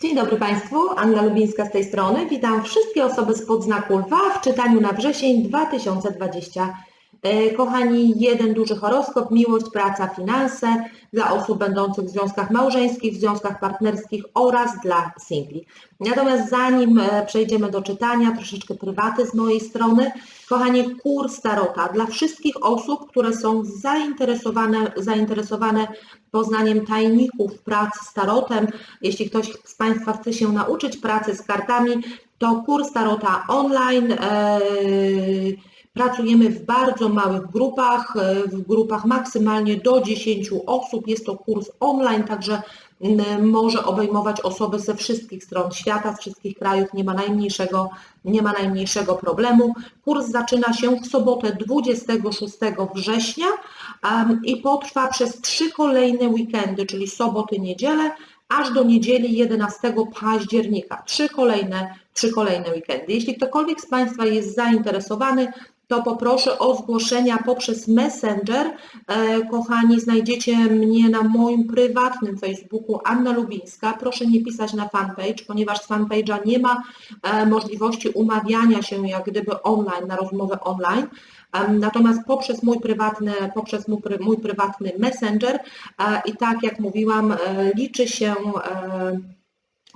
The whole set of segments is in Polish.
Dzień dobry Państwu, Anna Lubińska z tej strony. Witam wszystkie osoby z podznaku Lwa w czytaniu na wrzesień 2020. E, Kochani, jeden duży horoskop, miłość, praca, finanse dla osób będących w związkach małżeńskich, w związkach partnerskich oraz dla singli. Natomiast zanim e, przejdziemy do czytania, troszeczkę prywaty z mojej strony. Kochani, kurs Tarota dla wszystkich osób, które są zainteresowane, zainteresowane poznaniem tajników pracy z Tarotem. Jeśli ktoś z Państwa chce się nauczyć pracy z kartami, to kurs Tarota online. e, Pracujemy w bardzo małych grupach, e, w grupach maksymalnie do 10 osób. Jest to kurs online, także może obejmować osoby ze wszystkich stron świata, z wszystkich krajów, nie ma najmniejszego, nie ma najmniejszego problemu. Kurs zaczyna się w sobotę 26 września i potrwa przez trzy kolejne weekendy, czyli soboty, niedzielę, aż do niedzieli 11 października. Trzy kolejne, trzy kolejne weekendy. Jeśli ktokolwiek z Państwa jest zainteresowany, to poproszę o zgłoszenia poprzez Messenger. E, Kochani, znajdziecie mnie na moim prywatnym Facebooku Anna Lubińska. Proszę nie pisać na fanpage, ponieważ z fanpage'a nie ma e, możliwości umawiania się jak gdyby online, na rozmowę online. Natomiast poprzez mój prywatny, poprzez mój, mój prywatny Messenger e, i tak jak mówiłam, liczy się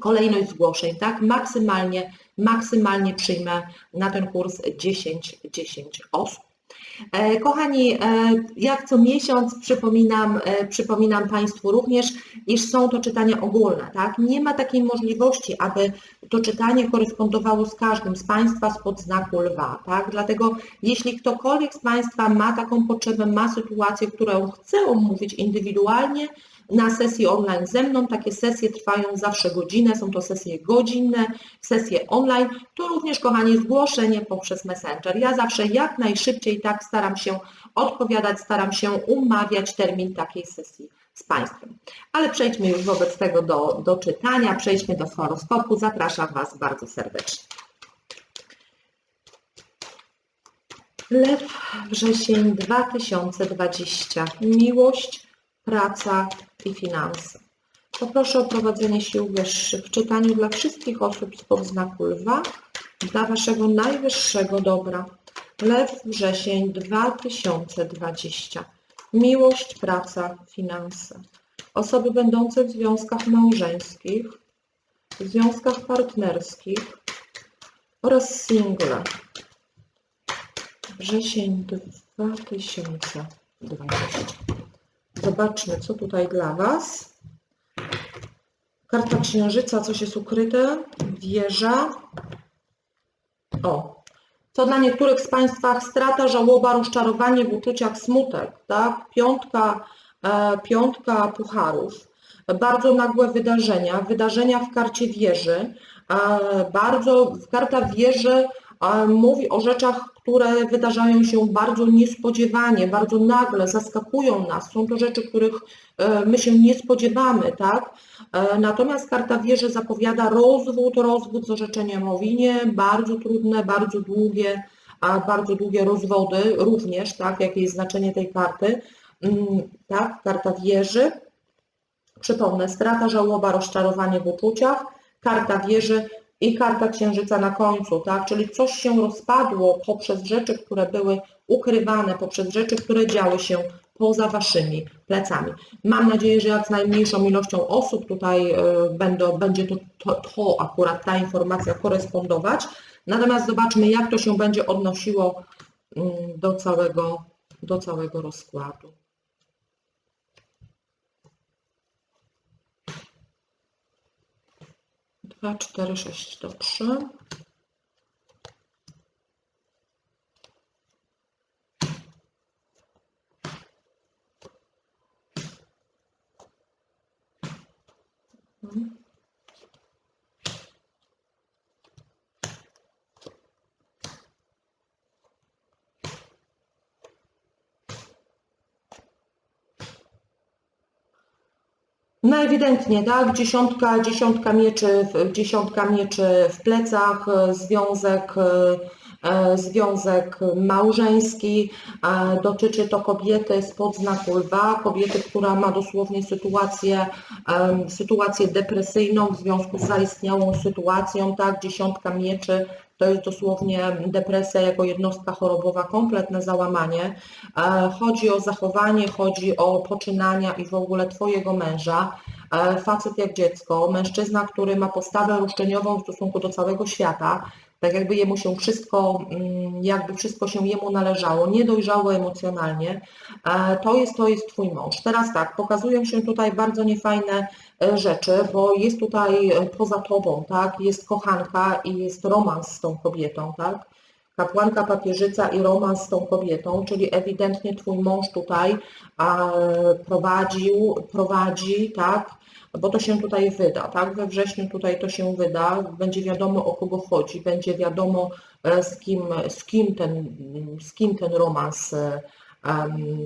kolejność zgłoszeń, tak? Maksymalnie, maksymalnie przyjmę na ten kurs 10, 10 osób. E, Kochani, e, jak co miesiąc przypominam, e, przypominam Państwu również, iż są to czytania ogólne, tak? Nie ma takiej możliwości, aby to czytanie korespondowało z każdym z Państwa spod znaku lwa, tak? Dlatego jeśli ktokolwiek z Państwa ma taką potrzebę, ma sytuację, którą chce omówić indywidualnie, na sesji online ze mną. Takie sesje trwają zawsze godzinę, są to sesje godzinne, sesje online. To również, kochani, zgłoszenie poprzez Messenger. Ja zawsze jak najszybciej tak staram się odpowiadać, staram się umawiać termin takiej sesji z Państwem. Ale przejdźmy już wobec tego do, do czytania, przejdźmy do horoskopu. Zapraszam Was bardzo serdecznie. Lew, wrzesień 2020. Miłość, praca i finanse. Poproszę o prowadzenie sił wyższych w czytaniu dla wszystkich osób spod znaku lwa, dla Waszego najwyższego dobra. Lew, wrzesień 2020. Miłość, praca, finanse. Osoby będące w związkach małżeńskich, w związkach partnerskich oraz single. Wrzesień 2020. Zobaczmy, co tutaj dla Was. Karta księżyca, coś jest ukryte. Wieża. O. Co dla niektórych z Państwa strata, żałoba, rozczarowanie w uczuciach, smutek, tak? Piątka, e, piątka pucharów. Bardzo nagłe wydarzenia, wydarzenia w karcie wieży. E, bardzo, karta wieży mówi o rzeczach, które wydarzają się bardzo niespodziewanie, bardzo nagle, zaskakują nas. Są to rzeczy, których e, my się nie spodziewamy, tak? E, Natomiast karta wieży zapowiada rozwód, rozwód z orzeczeniem o winie, bardzo trudne, bardzo długie, a bardzo długie rozwody również, tak? Jakie jest znaczenie tej karty? Mm, Tak, karta wieży. Przypomnę, strata, żałoba, rozczarowanie w uczuciach, karta wieży i karta księżyca na końcu, tak? Czyli coś się rozpadło poprzez rzeczy, które były ukrywane, poprzez rzeczy, które działy się poza waszymi plecami. Mam nadzieję, że jak z najmniejszą ilością osób tutaj e, będą, będzie to, to, to akurat ta informacja korespondować. Natomiast zobaczmy, jak to się będzie odnosiło mm, do całego, do całego rozkładu. 2, 4, 6 to 3. No ewidentnie, tak, dziesiątka, dziesiątka mieczy, dziesiątka mieczy w plecach, e, związek, e, e, związek małżeński, e, dotyczy to kobiety spod znaku lwa, kobiety, która ma dosłownie sytuację, em, sytuację depresyjną w związku z zaistniałą sytuacją, tak, dziesiątka mieczy, to jest dosłownie depresja jako jednostka chorobowa, kompletne załamanie. E, Chodzi o zachowanie, chodzi o poczynania i w ogóle Twojego męża. E, Facet jak dziecko, mężczyzna, który ma postawę roszczeniową w stosunku do całego świata, tak jakby jemu się wszystko, mm, jakby wszystko się jemu należało, niedojrzało emocjonalnie, e, to jest, to jest Twój mąż. Teraz tak, pokazują się tutaj bardzo niefajne rzeczy, bo jest tutaj e, poza Tobą, tak, jest kochanka i jest romans z tą kobietą, tak, kapłanka papieżyca i romans z tą kobietą, czyli ewidentnie Twój mąż tutaj prowadził, prowadzi, tak, bo to się tutaj wyda, tak? We wrześniu tutaj to się wyda, będzie wiadomo o kogo chodzi, będzie wiadomo e, z kim, z kim, ten, z kim ten romans e,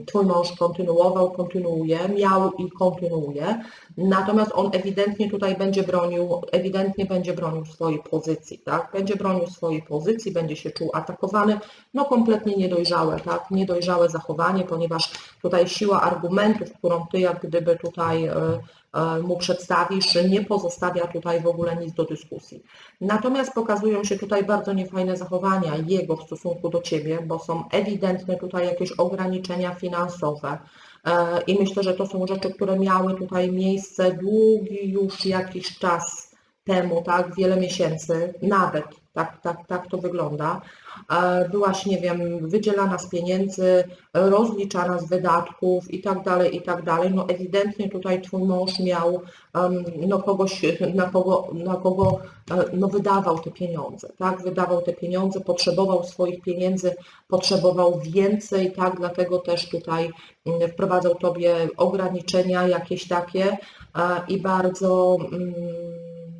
Twój mąż kontynuował, kontynuuje, miał i kontynuuje, natomiast on ewidentnie tutaj będzie bronił, ewidentnie będzie bronił swojej pozycji, tak? Będzie bronił swojej pozycji, będzie się czuł atakowany, no kompletnie niedojrzałe, tak? Niedojrzałe zachowanie, ponieważ tutaj siła argumentów, którą Ty jak gdyby tutaj e, e, mu przedstawisz, nie pozostawia tutaj w ogóle nic do dyskusji. Natomiast pokazują się tutaj bardzo niefajne zachowania jego w stosunku do Ciebie, bo są ewidentne tutaj jakieś ograniczenia finansowe. E, I myślę, że to są rzeczy, które miały tutaj miejsce długi już jakiś czas temu, tak, wiele miesięcy, nawet, tak, tak, tak to wygląda. E, Byłaś, nie wiem, wydzielana z pieniędzy, rozliczana z wydatków i tak dalej, i tak dalej. No ewidentnie tutaj Twój mąż miał no kogoś, na kogo, na kogo e, no wydawał te pieniądze, tak, wydawał te pieniądze, potrzebował swoich pieniędzy, potrzebował więcej, tak, dlatego też tutaj mm, wprowadzał Tobie ograniczenia jakieś takie e, i bardzo mm,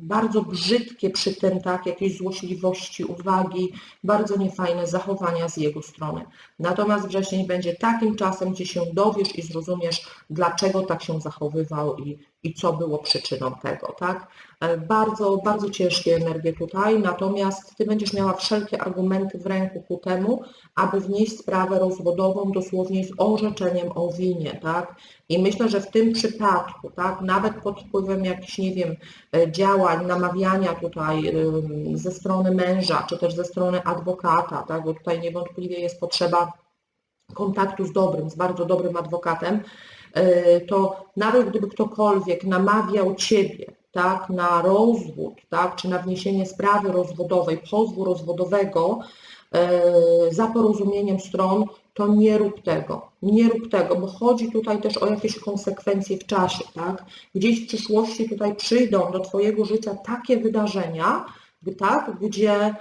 bardzo brzydkie przy tym, tak, jakieś złośliwości, uwagi, bardzo niefajne zachowania z jego strony. Natomiast wrzesień będzie takim czasem, gdzie się dowiesz i zrozumiesz, dlaczego tak się zachowywał i, i co było przyczyną tego, tak. E, Bardzo, bardzo ciężkie energie tutaj, natomiast Ty będziesz miała wszelkie argumenty w ręku ku temu, aby wnieść sprawę rozwodową dosłownie z orzeczeniem o winie, tak? I myślę, że w tym przypadku, tak, nawet pod wpływem jakichś, nie wiem, e, działań, namawiania tutaj ym, ze strony męża, czy też ze strony adwokata, tak, bo tutaj niewątpliwie jest potrzeba kontaktu z dobrym, z bardzo dobrym adwokatem, e, to nawet gdyby ktokolwiek namawiał Ciebie, tak, na rozwód, tak, czy na wniesienie sprawy rozwodowej, pozwu rozwodowego e, za porozumieniem stron, to nie rób tego, nie rób tego, bo chodzi tutaj też o jakieś konsekwencje w czasie, tak? Gdzieś w przyszłości tutaj przyjdą do Twojego życia takie wydarzenia, tak, gdzie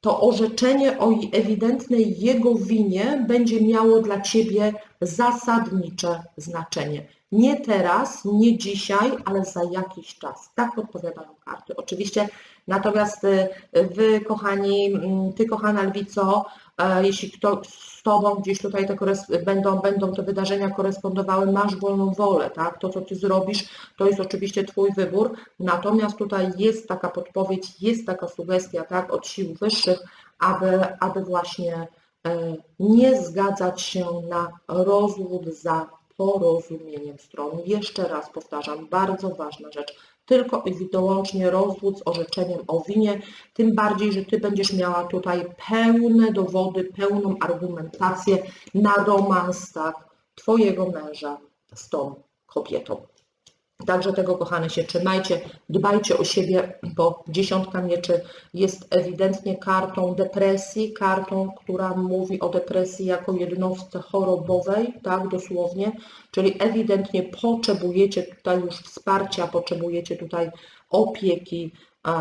to orzeczenie o ewidentnej jego winie będzie miało dla Ciebie zasadnicze znaczenie. Nie teraz, nie dzisiaj, ale za jakiś czas. Tak podpowiadają karty. Oczywiście, natomiast y, Wy, kochani, mm, Ty, kochana Lwico, jeśli kto z Tobą gdzieś tutaj te będą, będą te wydarzenia korespondowały, masz wolną wolę, tak? To, co Ty zrobisz, to jest oczywiście Twój wybór, natomiast tutaj jest taka podpowiedź, jest taka sugestia, tak, od sił wyższych, aby, aby właśnie e, nie zgadzać się na rozwód za porozumieniem stron. Jeszcze raz powtarzam, bardzo ważna rzecz. Tylko i wyłącznie rozwód z orzeczeniem o winie, tym bardziej, że Ty będziesz miała tutaj pełne dowody, pełną argumentację na romans tak, Twojego męża z tą kobietą. Także tego, kochane, się trzymajcie, dbajcie o siebie, bo dziesiątka mieczy jest ewidentnie kartą depresji, kartą, która mówi o depresji jako jednostce chorobowej, tak, dosłownie, czyli ewidentnie potrzebujecie tutaj już wsparcia, potrzebujecie tutaj opieki e,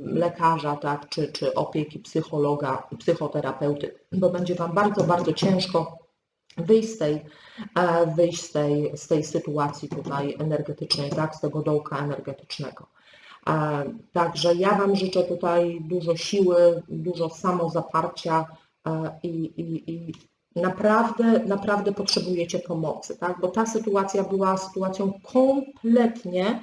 lekarza, tak, czy, czy opieki psychologa, psychoterapeuty, bo będzie Wam bardzo, bardzo ciężko wyjść z tej, e, wyjść z tej, z tej sytuacji tutaj energetycznej, tak, z tego dołka energetycznego. E, Także ja Wam życzę tutaj dużo siły, dużo samozaparcia e, i, i, i naprawdę, naprawdę potrzebujecie pomocy, tak, bo ta sytuacja była sytuacją kompletnie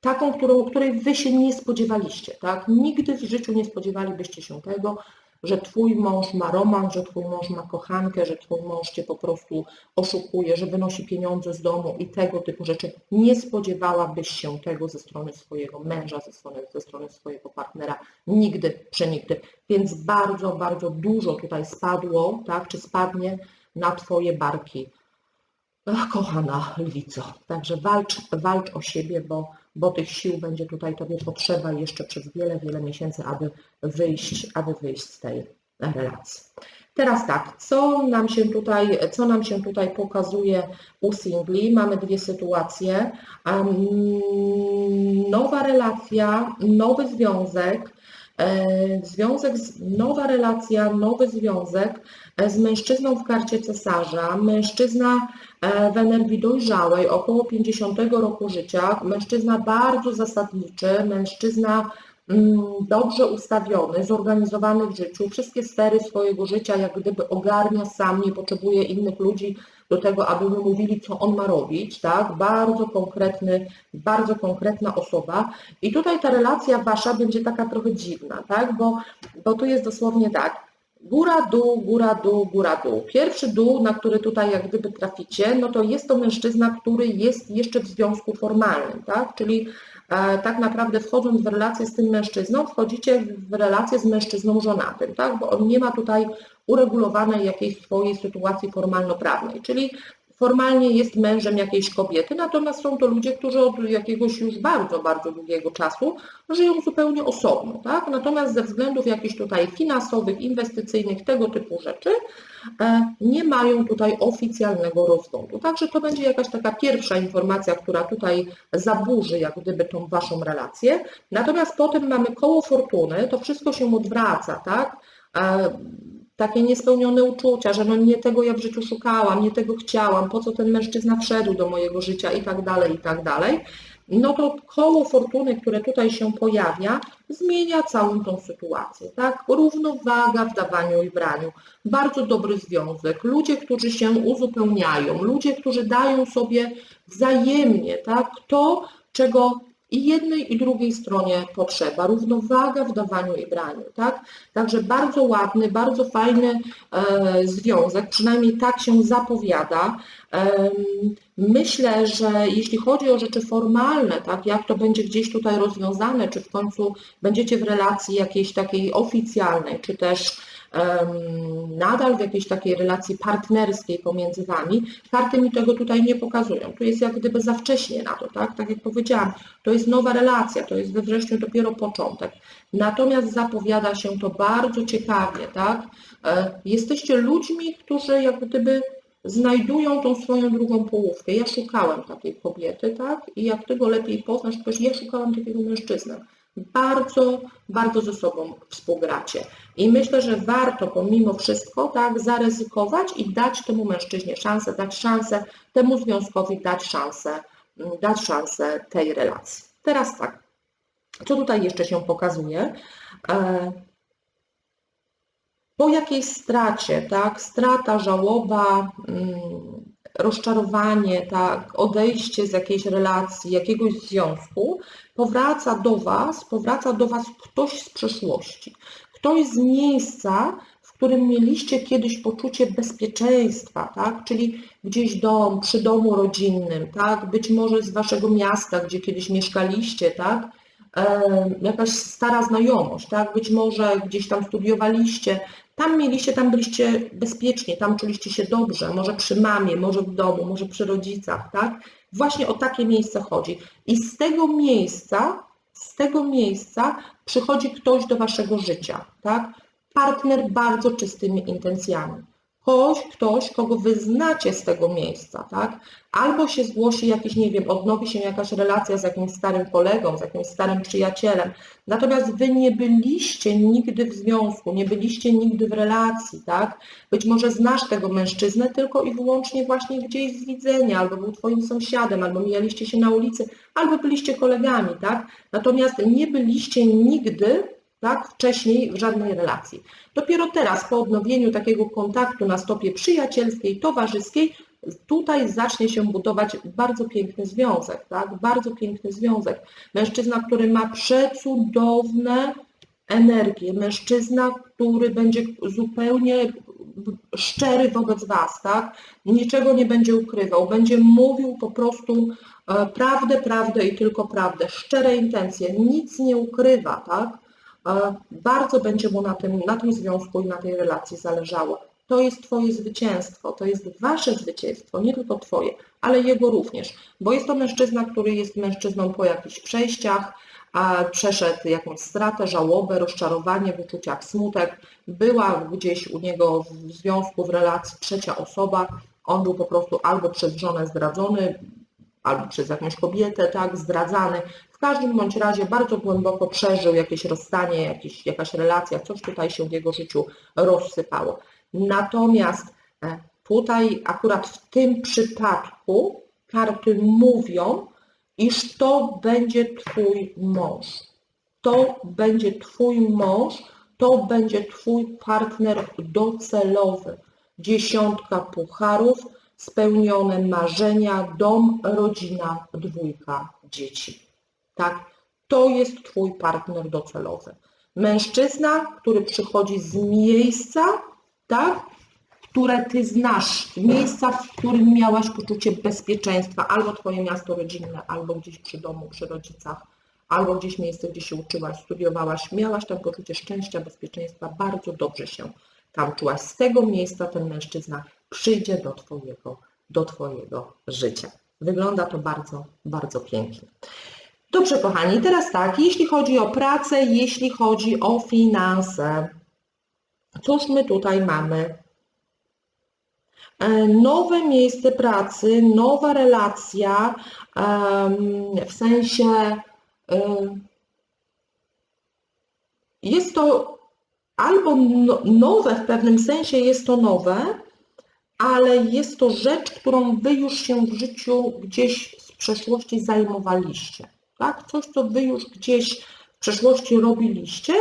taką, którą, której wy się nie spodziewaliście, tak? Nigdy w życiu nie spodziewalibyście się tego, że twój mąż ma romans, że twój mąż ma kochankę, że twój mąż cię po prostu oszukuje, że wynosi pieniądze z domu i tego typu rzeczy. Nie spodziewałabyś się tego ze strony swojego męża, ze strony, ze strony swojego partnera. Nigdy, przenigdy. Więc bardzo, bardzo dużo tutaj spadło, tak, czy spadnie na twoje barki. Ach, kochana lwico, także walcz, walcz o siebie, bo, bo tych sił będzie tutaj Tobie potrzeba jeszcze przez wiele, wiele miesięcy, aby wyjść, aby wyjść z tej relacji. Teraz tak, co nam się tutaj, co nam się tutaj pokazuje u singli? Mamy dwie sytuacje. Nowa relacja, nowy związek, e, związek, nowa relacja, nowy związek z mężczyzną w karcie cesarza, mężczyzna e, w energii dojrzałej, około 50 roku życia, mężczyzna bardzo zasadniczy, mężczyzna mm, dobrze ustawiony, zorganizowany w życiu, wszystkie sfery swojego życia jak gdyby ogarnia sam, nie potrzebuje innych ludzi do tego, aby mu mówili, co on ma robić, tak? Bardzo konkretny, bardzo konkretna osoba. I tutaj ta relacja wasza będzie taka trochę dziwna, tak? Bo, bo tu jest dosłownie tak. Góra, dół, góra, dół, góra, dół. Pierwszy dół, na który tutaj jak gdyby traficie, no to jest to mężczyzna, który jest jeszcze w związku formalnym, tak? Czyli e, tak naprawdę wchodząc w relację z tym mężczyzną, wchodzicie w relację z mężczyzną żonatym, tak? Bo on nie ma tutaj uregulowanej jakiejś swojej sytuacji formalno-prawnej, czyli formalnie jest mężem jakiejś kobiety, natomiast są to ludzie, którzy od jakiegoś już bardzo, bardzo długiego czasu żyją zupełnie osobno, tak? Natomiast ze względów jakichś tutaj finansowych, inwestycyjnych, tego typu rzeczy, e, nie mają tutaj oficjalnego rozwodu. Także to będzie jakaś taka pierwsza informacja, która tutaj zaburzy jak gdyby tą waszą relację. Natomiast potem mamy koło fortuny, to wszystko się odwraca, tak? Takie niespełnione uczucia, że no nie tego ja w życiu szukałam, nie tego chciałam, po co ten mężczyzna wszedł do mojego życia i tak dalej, i tak dalej, no to koło fortuny, które tutaj się pojawia, zmienia całą tą sytuację, tak? Równowaga w dawaniu i braniu, bardzo dobry związek, ludzie, którzy się uzupełniają, ludzie, którzy dają sobie wzajemnie, tak? To, czego i jednej i drugiej stronie potrzeba, równowaga w dawaniu i braniu, tak? Także bardzo ładny, bardzo fajny e, związek, przynajmniej tak się zapowiada. Em, Myślę, że jeśli chodzi o rzeczy formalne, tak, jak to będzie gdzieś tutaj rozwiązane, czy w końcu będziecie w relacji jakiejś takiej oficjalnej, czy też nadal w jakiejś takiej relacji partnerskiej pomiędzy Wami, karty mi tego tutaj nie pokazują. Tu jest jak gdyby za wcześnie na to, tak? Tak jak powiedziałam, to jest nowa relacja, to jest we wrześniu dopiero początek. Natomiast zapowiada się to bardzo ciekawie, tak? E, Jesteście ludźmi, którzy jak gdyby znajdują tą swoją drugą połówkę. Ja szukałem takiej kobiety, tak? I jak tego lepiej poznasz, to ja szukałam takiego mężczyznę. Bardzo, bardzo ze sobą współgracie. I myślę, że warto pomimo wszystko tak zaryzykować i dać temu mężczyźnie szansę, dać szansę temu związkowi, dać szansę, mm, dać szansę tej relacji. Teraz tak, co tutaj jeszcze się pokazuje? E, po jakiejś stracie, tak, strata, żałoba, mm, rozczarowanie, tak, odejście z jakiejś relacji, jakiegoś związku, powraca do Was, powraca do Was ktoś z przeszłości, ktoś z miejsca, w którym mieliście kiedyś poczucie bezpieczeństwa, tak, czyli gdzieś dom, przy domu rodzinnym, tak, być może z Waszego miasta, gdzie kiedyś mieszkaliście, tak, e, jakaś stara znajomość, tak? Być może gdzieś tam studiowaliście, tam mieliście, tam byliście bezpiecznie, tam czuliście się dobrze, może przy mamie, może w domu, może przy rodzicach, tak? Właśnie o takie miejsce chodzi. I z tego miejsca, z tego miejsca przychodzi ktoś do waszego życia, tak? Partner bardzo czystymi intencjami. Ktoś, ktoś, kogo wy znacie z tego miejsca, tak? Albo się zgłosi jakiś, nie wiem, odnowi się jakaś relacja z jakimś starym kolegą, z jakimś starym przyjacielem. Natomiast wy nie byliście nigdy w związku, nie byliście nigdy w relacji, tak? Być może znasz tego mężczyznę tylko i wyłącznie właśnie gdzieś z widzenia, albo był twoim sąsiadem, albo mijaliście się na ulicy, albo byliście kolegami, tak? Natomiast nie byliście nigdy tak, wcześniej w żadnej relacji. Dopiero teraz, po odnowieniu takiego kontaktu na stopie przyjacielskiej, towarzyskiej, tutaj zacznie się budować bardzo piękny związek, tak? Bardzo piękny związek. Mężczyzna, który ma przecudowne energię, mężczyzna, który będzie zupełnie szczery wobec Was, tak? Niczego nie będzie ukrywał, będzie mówił po prostu e, prawdę, prawdę i tylko prawdę, szczere intencje, nic nie ukrywa, tak? Bardzo będzie mu na tym, na tym związku i na tej relacji zależało. To jest Twoje zwycięstwo, to jest Wasze zwycięstwo, nie tylko Twoje, ale jego również, bo jest to mężczyzna, który jest mężczyzną po jakichś przejściach, a przeszedł jakąś stratę, żałobę, rozczarowanie w uczuciach, smutek. Była gdzieś u niego w związku, w relacji trzecia osoba. On był po prostu albo przez żonę zdradzony, albo przez jakąś kobietę, tak, zdradzany. W każdym bądź razie bardzo głęboko przeżył jakieś rozstanie, jakieś, jakaś relacja, coś tutaj się w jego życiu rozsypało. Natomiast e, tutaj akurat w tym przypadku karty mówią, iż to będzie Twój mąż. To będzie Twój mąż, to będzie Twój partner docelowy. Dziesiątka pucharów, spełnione marzenia, dom, rodzina, dwójka dzieci. Tak, to jest Twój partner docelowy. Mężczyzna, który przychodzi z miejsca, tak, które Ty znasz, miejsca, w którym miałaś poczucie bezpieczeństwa, albo Twoje miasto rodzinne, albo gdzieś przy domu, przy rodzicach, albo gdzieś miejsce, gdzie się uczyłaś, studiowałaś, miałaś tam poczucie szczęścia, bezpieczeństwa, bardzo dobrze się tam czułaś. Z tego miejsca ten mężczyzna przyjdzie do Twojego, do twojego życia. Wygląda to bardzo, bardzo pięknie. Dobrze, kochani, teraz tak, jeśli chodzi o pracę, jeśli chodzi o finanse, cóż my tutaj mamy? E, nowe miejsce pracy, nowa relacja, w sensie jest to albo no, nowe, w pewnym sensie jest to nowe, ale jest to rzecz, którą Wy już się w życiu gdzieś z przeszłości zajmowaliście. Tak? Coś, co Wy już gdzieś w przeszłości robiliście,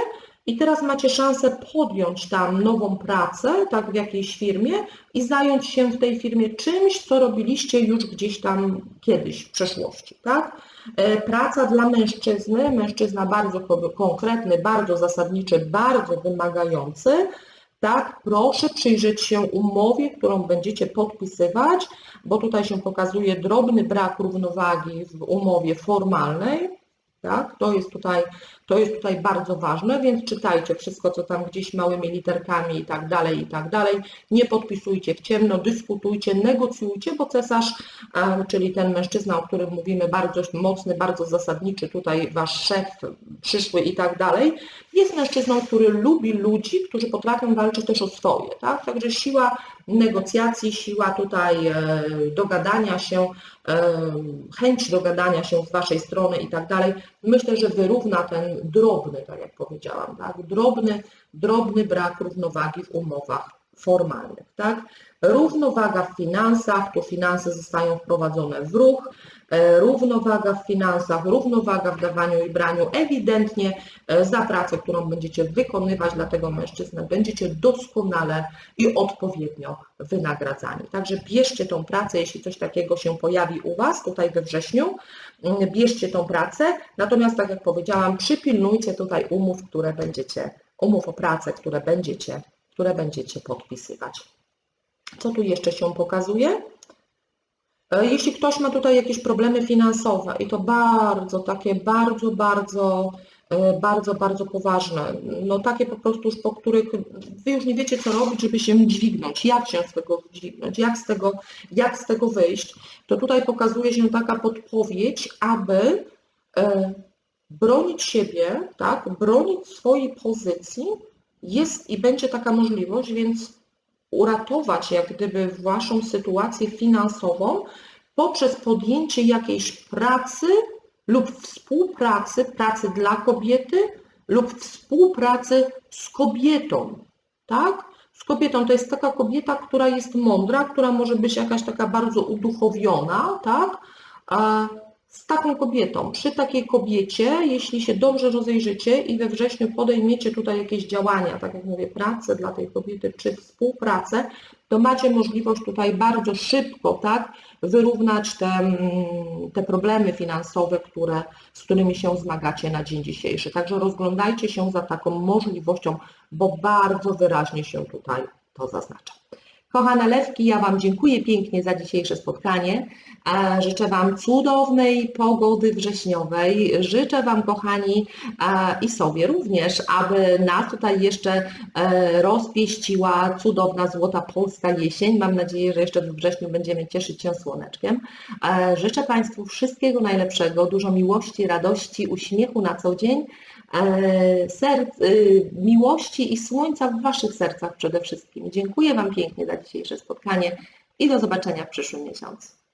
i teraz macie szansę podjąć tam nową pracę, tak w jakiejś firmie i zająć się w tej firmie czymś, co robiliście już gdzieś tam kiedyś w przeszłości, tak? E, praca dla mężczyzny, mężczyzna bardzo konkretny, bardzo zasadniczy, bardzo wymagający, tak, proszę przyjrzeć się umowie, którą będziecie podpisywać, bo tutaj się pokazuje drobny brak równowagi w umowie formalnej, tak? To, jest tutaj, to jest tutaj bardzo ważne, więc czytajcie wszystko, co tam gdzieś małymi literkami i tak dalej, i tak dalej. Nie podpisujcie w ciemno, dyskutujcie, negocjujcie, bo cesarz, czyli ten mężczyzna, o którym mówimy, bardzo mocny, bardzo zasadniczy, tutaj wasz szef, przyszły i tak dalej, jest mężczyzną, który lubi ludzi, którzy potrafią walczyć też o swoje. Tak? Także siła negocjacji, siła tutaj e, dogadania się, e, chęć dogadania się z Waszej strony i tak dalej, myślę, że wyrówna ten drobny, tak jak powiedziałam, tak? drobny, drobny brak równowagi w umowach formalnych. Tak? Równowaga w finansach, tu finanse zostają wprowadzone w ruch, E, równowaga w finansach, równowaga w dawaniu i braniu. Ewidentnie e, za pracę, którą będziecie wykonywać dla tego mężczyznę, będziecie doskonale i odpowiednio wynagradzani. Także bierzcie tą pracę, jeśli coś takiego się pojawi u Was tutaj we wrześniu, mm, bierzcie tą pracę, natomiast tak jak powiedziałam, przypilnujcie tutaj umów, które będziecie, umów o pracę, które będziecie, które będziecie podpisywać. Co tu jeszcze się pokazuje? E, jeśli ktoś ma tutaj jakieś problemy finansowe i to bardzo takie, bardzo, bardzo, e, bardzo, bardzo poważne, no takie po prostu już po których Wy już nie wiecie co robić, żeby się dźwignąć, jak się z tego dźwignąć, jak z tego, jak z tego wyjść, to tutaj pokazuje się taka podpowiedź, aby e, bronić siebie, tak, bronić swojej pozycji, jest i będzie taka możliwość, więc uratować jak gdyby Waszą sytuację finansową poprzez podjęcie jakiejś pracy lub współpracy, pracy dla kobiety lub współpracy z kobietą, tak? Z kobietą to jest taka kobieta, która jest mądra, która może być jakaś taka bardzo uduchowiona, tak? Z taką kobietą. Przy takiej kobiecie, jeśli się dobrze rozejrzycie i we wrześniu podejmiecie tutaj jakieś działania, tak jak mówię, pracę dla tej kobiety, czy współpracę, to macie możliwość tutaj bardzo szybko, tak, wyrównać te, mm, te problemy finansowe, które, z którymi się zmagacie na dzień dzisiejszy. Także rozglądajcie się za taką możliwością, bo bardzo wyraźnie się tutaj to zaznacza. Kochane lewki, ja Wam dziękuję pięknie za dzisiejsze spotkanie. Życzę Wam cudownej pogody wrześniowej. Życzę Wam, kochani, i sobie również, aby nas tutaj jeszcze e, rozpieściła cudowna złota polska jesień. Mam nadzieję, że jeszcze we wrześniu będziemy cieszyć się słoneczkiem. E, Życzę Państwu wszystkiego najlepszego, dużo miłości, radości, uśmiechu na co dzień serc, y, miłości i słońca w Waszych sercach przede wszystkim. Dziękuję Wam pięknie za dzisiejsze spotkanie i do zobaczenia w przyszłym miesiącu.